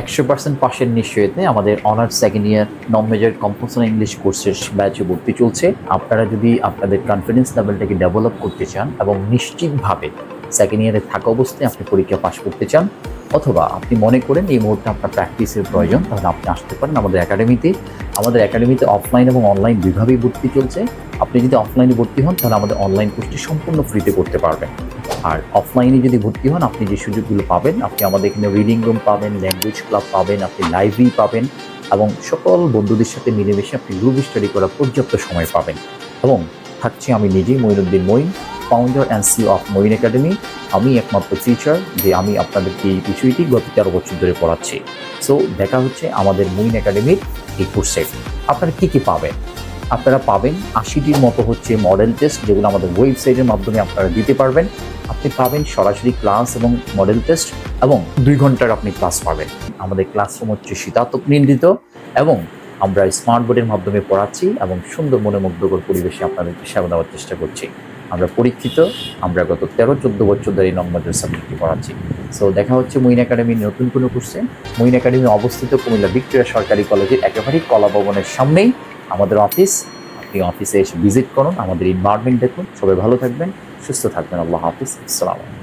একশো পার্সেন্ট পাশের নিশ্চয়তে আমাদের honours second year non major compulsory English কোর্সের ব্যাচে ভর্তি চলছে। আপনারা যদি আপনাদের কনফিডেন্স লেভেলটাকে ডেভেলপ করতে চান এবং নিশ্চিতভাবে সেকেন্ড ইয়ারে থাকা অবস্থায় আপনি পরীক্ষা পাশ করতে চান, অথবা আপনি মনে করেন এই মুহূর্তে আপনার প্র্যাকটিসের প্রয়োজন, তাহলে আপনি আসতে পারেন আমাদের একাডেমিতে আমাদের একাডেমিতে অফলাইন এবং অনলাইন বিভাগেই ভর্তি চলছে। আপনি যদি অফলাইনে ভর্তি হন, তাহলে আমাদের অনলাইন কোর্সটি সম্পূর্ণ ফ্রিতে করতে পারবেন। আর অফলাইনে যদি ভর্তি হন, আপনি যে সুযোগগুলো পাবেন, আপনি আমাদের এখানে রিডিং রুম পাবেন ল্যাঙ্গুয়েজ ক্লাব পাবেন, আপনি লাইব্রেরি পাবেন এবং সকল বন্ধুদের সাথে মিলেমিশে আপনি গ্রুপ স্টাডি করার পর্যাপ্ত সময় পাবেন। এবং থাকছি আমি নিজেই Moinuddin Moin founder and C of Moin academy আমি একমাত্র টিচার যে আমি আপনাদেরকে এই বিষয়টি গত তেরো বছর ধরে পড়াচ্ছি। সো দেখা হচ্ছে আমাদের মঈন একাডেমির এই কোর্সে আপনারা কী কী পাবেন? আপনারা পাবেন আশিটির মতো হচ্ছে মডেল টেস্ট যেগুলো আমাদের ওয়েবসাইটের মাধ্যমে আপনারা দিতে পারবেন। আপনি পাবেন সরাসরি ক্লাস এবং মডেল টেস্ট এবং দুই ঘণ্টার আপনি ক্লাস পাবেন। আমাদের ক্লাসরুম হচ্ছে শীতাতপ নিন্দিত এবং আমরা স্মার্ট বোর্ডের মাধ্যমে পড়াচ্ছি এবং সুন্দর মনোমুগ্ধকর পরিবেশে আপনাদেরকে সেবা দেওয়ার চেষ্টা করছি। আমরা পরীক্ষিত, আমরা গত তেরো, চোদ্দ বছর ধরে এই নম্বরের সাবজেক্টটি পড়াচ্ছি। সো দেখা হচ্ছে মইন একাডেমির নতুন কোনো কোর্সে মইন একাডেমি অবস্থিত কুমিল্লা ভিক্টোরিয়া সরকারি কলেজের একেবারেই কলা ভবনের সামনেই। আমাদের অফিস আপনি অফিসে এসে ভিজিট করুন, আমাদের এনভায়রনমেন্ট দেখুন। সবাই ভালো থাকবেন, সুস্থ থাকবেন। আল্লাহ হাফিজ। আসসালামু